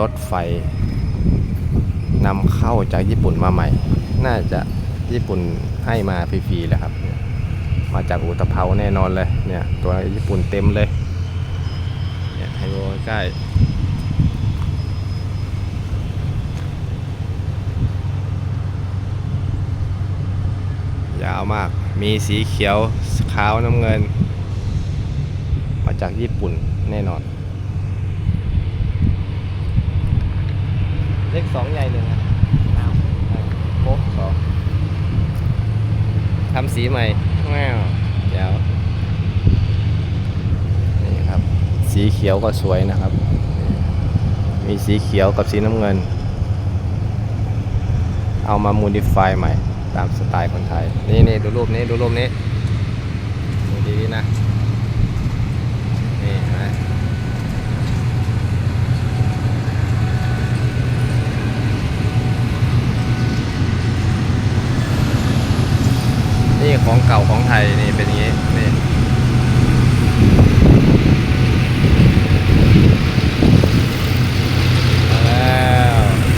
รถไฟนำเข้าจากญี่ปุ่นมาใหม่ น่าจะญี่ปุ่นให้มาฟรีๆแหละครับ มาจากอุตภเปาแน่นอนเลยเนี่ยตัวญี่ปุ่นเต็มเลยเนี่ยให้ดูใกล้ยาวมาก มีสีเขียวขาวน้ำเงิน มาจากญี่ปุ่นแน่นอน เลขสองใหญ่หนึ่งอะโป๊ะสองทำสีใหม่แว้าวเดี๋ยวนี่ครับ สีเขียวก็สวยนะครับ มีสีเขียวกับสีน้ำเงิน เอามา m ู d ิฟายใหม่ ตามสไตล์คนไทย นี่นี่ดูรูปนี้ ดูรูปนี้ดูดีๆนะ นี่เห็นไหม นี่ของเก่าของไทยนี่เป็นอย่างนี้นี่